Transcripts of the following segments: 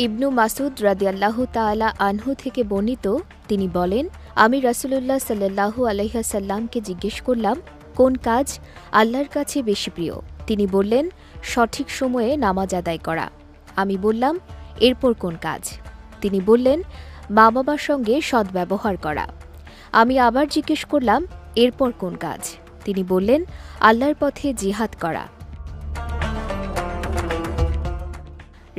ইবনু মাসুদ রাদিয়াল্লাহ তাআলা আনহু থেকে বর্ণিত, তিনি বলেন, আমি রাসূলুল্লাহ সাল্লাল্লাহু আলাইহাসাল্লামকে জিজ্ঞেস করলাম, কোন কাজ আল্লাহর কাছে বেশি প্রিয়? তিনি বললেন, সঠিক সময়ে নামাজ আদায় করা। আমি বললাম, এরপর কোন কাজ? তিনি বললেন, মা বাবার সঙ্গে সদ্ব্যবহার করা। আমি আবার জিজ্ঞেস করলাম, এরপর কোন কাজ? তিনি বললেন, আল্লাহর পথে জিহাদ করা।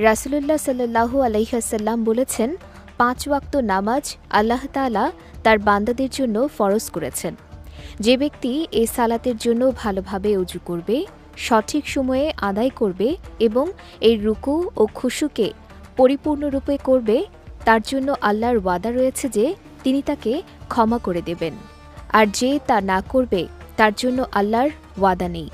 রাসুলুল্লাহ সাল্লাহু আলহিহাসাল্লাম বলেছেন, পাঁচ ওয়াক্ত নামাজ আল্লাহ তালা তার বান্দাদের জন্য ফরজ করেছেন। যে ব্যক্তি এই সালাতের জন্য ভালোভাবে উজু করবে, সঠিক সময়ে আদায় করবে এবং এই রুকু ও খুশুকে পরিপূর্ণরূপে করবে, তার জন্য আল্লাহর ওয়াদা রয়েছে যে তিনি তাকে ক্ষমা করে দেবেন। আর যে তা না করবে, তার জন্য আল্লাহর ওয়াদা নেই।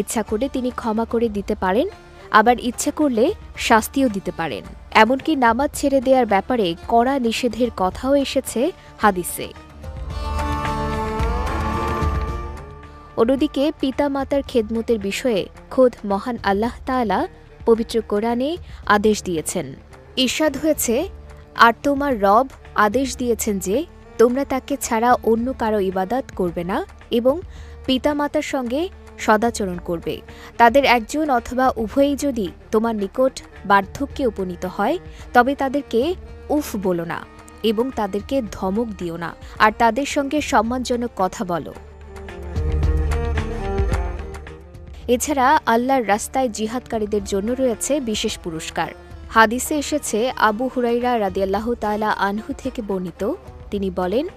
ইচ্ছা করে তিনি ক্ষমা করে দিতে পারেন আবার ইচ্ছে করলে শাস্তিও দিতে পারেন। এমনকি নামাজ ছেড়ে দেওয়ার ব্যাপারে কড়া নিষেধের কথাও এসেছে হাদিসে। অন্যদিকে পিতা মাতার খেদমতের বিষয়ে খোদ মহান আল্লাহ তাআলা পবিত্র কোরআনে আদেশ দিয়েছেন। ঈর্ষাদ হয়েছে, আর তোমার রব আদেশ দিয়েছেন যে, তোমরা তাকে ছাড়া অন্য কারও ইবাদত করবে না এবং পিতামাতার সঙ্গে সদাচরণ করবে। তাদের একজন অথবা উভয়ই যদি তোমার নিকট বার্ধক্যে উপনীত হয়, তবে তাদেরকে উফ বলো না এবং তাদেরকে ধমক দিও না আর তাদের সঙ্গে সম্মানজনক কথা বলো। এছাড়া আল্লাহর রাস্তায় জিহাদকারীদের জন্য রয়েছে বিশেষ পুরস্কার। হাদিসে এসেছে, আবু হুরাইরা রাদিয়াল্লাহ তালা আনহু থেকে বর্ণিত। তিনি বলেন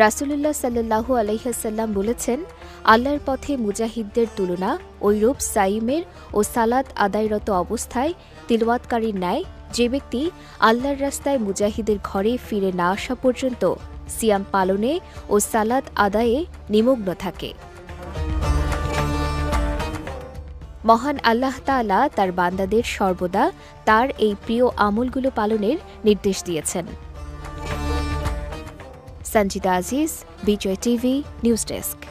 রাসুলুল্লাহ সাল্লাহু আলহিহাসাল্লাম বলেছেন, আল্লাহর পথে মুজাহিদদের তুলনা ঐরূপ সাইমের ও সালাদ আদায়রত অবস্থায় তিলওয়াতকারীর ন্যায়, যে ব্যক্তি আল্লাহর রাস্তায় মুজাহিদের ঘরে ফিরে না আসা পর্যন্ত সিয়াম পালনে ও সালাদ আদায়ে নিমগ্ন থাকে। মহান আল্লাহ তাআলা তার বান্দাদের সর্বদা তার এই প্রিয় আমলগুলো পালনের নির্দেশ দিয়েছেন। संचिता अज़ीज़ बीजे टीवी न्यूज़ डेस्क